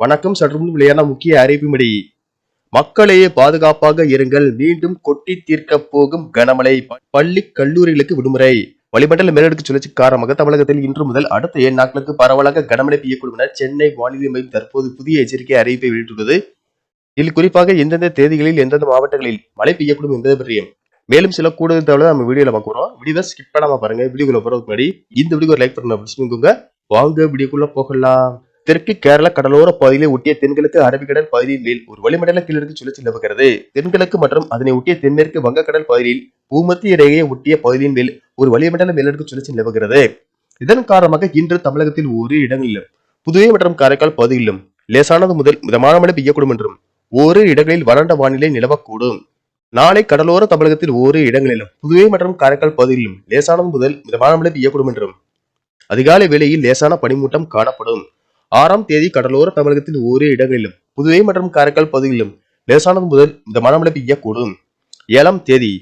வணக்கம். சற்று விளையான முக்கிய அறிவிப்படி மக்களையே பாதுகாப்பாக இருங்கள். மீண்டும் கொட்டி தீர்க்க போகும் கனமழை. பள்ளி கல்லூரிகளுக்கு விடுமுறை. வளிமண்டல மேலடுக்கு சுழற்சி காரணமாக தமிழகத்தில் இன்று முதல் அடுத்த ஏழு நாட்களுக்கு பரவலாக கனமழை பெய்யக்கூடும் என சென்னை வானிலை மையம் தற்போது புதிய எச்சரிக்கை அறிவிப்பை வெளியிட்டுள்ளது. இதில் குறிப்பாக எந்தெந்த தேதிகளில் எந்தெந்த மாவட்டங்களில் மழை பெய்யக்கூடும் என்பதை பற்றியும் மேலும் சில கூடுதல் தகவலை நம்ம வீடியோல பார்க்க போறோம். வீடியோவை ஸ்கிப் பண்ணாம பாருங்க. வீடியோக்குள்ள போறதுக்கு முன்னாடி இந்த வீடியோ லைக் பண்ண வச்சுக்கோங்க வாங்க வீடியோக்குள்ள போகலாம். தெற்கு கேரள கடலோர பகுதியை ஒட்டிய தென்கிழக்கு அரபிக்கடல் பகுதியில் மேல் ஒரு வளிமண்டல கீழடுக்கு சுழற்சி நிலவுகிறது. தென்கிழக்கு மற்றும் அதனை ஒட்டிய தென்மேற்கு வங்கக்கடல் பகுதியில் பூமத்திய ரேகையை ஒட்டிய பகுதியின் மேல் ஒரு வளிமண்டல மேலடுக்கு சுழற்சி நிலவுகிறது. இதன் காரணமாக இன்று தமிழகத்தில் ஒரு இடங்களிலும் புதுவை மற்றும் காரைக்கால் பகுதியிலும் லேசானது முதல் மிதமான மழை பெய்யக்கூடும் என்றும் ஓரு இடங்களில் வறண்ட வானிலை நிலவக்கூடும். நாளை கடலோர தமிழகத்தில் ஓரு இடங்களிலும் புதுவை மற்றும் காரைக்கால் பகுதியிலும் லேசானது முதல் மிதமான மழை பெய்யக்கூடும் என்றும் அதிகாலை வேளையில் லேசான பனிமூட்டம் காணப்படும். ஆறாம் தேதி கடலோர தமிழகத்தில் ஓரிரு இடங்களிலும் புதுவை மற்றும் காரைக்கால் பகுதிகளிலும் லேசானது முதல் இந்த மனமழை பெய்யக்கூடும் ஏழாம் தேதி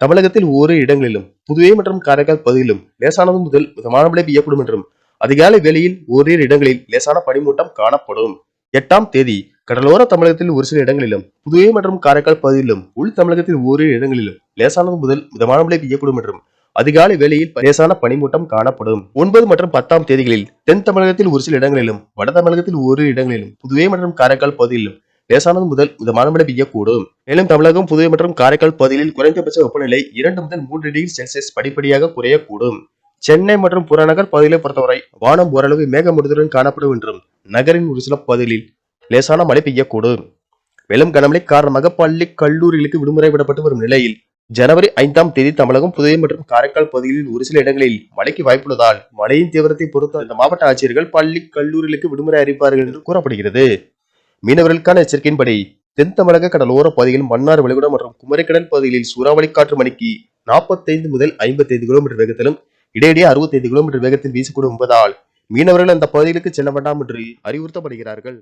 தமிழகத்தில் ஓரிரு இடங்களிலும் புதுவை மற்றும் காரைக்கால் பகுதியிலும் லேசானது முதல் மிதமான மழை பெய்யக்கூடும் என்றும் அதிகாலை வேளையில் ஓரிரு இடங்களில் லேசான பனிமூட்டம் காணப்படும். எட்டாம் தேதி கடலோர தமிழகத்தில் ஒரு சில இடங்களிலும் புதுவை மற்றும் காரைக்கால் பகுதியிலும் உள் தமிழகத்தில் ஓரிரு இடங்களிலும் லேசானது முதல் மிதமான மழை பெய்யக்கூடும் என்றும் அதிகாலை வேளையில் லேசான பனிமூட்டம் காணப்படும். ஒன்பது மற்றும் பத்தாம் தேதிகளில் தென் தமிழகத்தில் ஒரு சில இடங்களிலும் வட தமிழகத்தில் ஒரு இடங்களிலும் புதுவை மற்றும் காரைக்கால் பகுதியிலும் லேசானது முதல் மிதமான மழை பெய்யக்கூடும். மேலும் தமிழகம் புதுவை மற்றும் காரைக்கால் பகுதிகளில் குறைந்தபட்ச வெப்பநிலை இரண்டு முதல் மூன்று டிகிரி செல்சியஸ் படிப்படியாக குறையக்கூடும். சென்னை மற்றும் புறநகர் பகுதிகளை பொறுத்தவரை வானம் ஓரளவு மேகமூட்டத்துடன் காணப்படும் என்றும் நகரின் ஒரு சில பகுதிகளில் லேசான மழை பெய்யக்கூடும். மேலும் கனமழை காரணமாக பள்ளி கல்லூரிகளுக்கு விடுமுறை விடப்பட்டு வரும் நிலையில் ஜனவரி ஐந்தாம் தேதி தமிழகம் புதுவை மற்றும் காரைக்கால் பகுதிகளில் ஒரு சில இடங்களில் மழைக்கு வாய்ப்புள்ளதால் மழையின் தீவிரத்தை பொறுத்து அந்த மாவட்ட ஆட்சியர்கள் பள்ளி கல்லூரிகளுக்கு விடுமுறை அறிவிப்பார்கள் என்று கூறப்படுகிறது. மீனவர்களுக்கான எச்சரிக்கையின்படி தென் தமிழக கடலோர பகுதியில் மன்னார் வளைகுடா மற்றும் குமரிக்கடல் பகுதிகளில் சூறாவளி காற்று மணிக்கு நாற்பத்தைந்து முதல் ஐம்பத்தைந்து கிலோமீட்டர் வேகத்திலும் இடையிடையே அறுபத்தைந்து கிலோமீட்டர் வேகத்தில் வீசக்கூடும் என்பதால் மீனவர்கள் அந்த பகுதிகளுக்கு செல்ல வேண்டாம் என்று அறிவுறுத்தப்படுகிறார்கள்.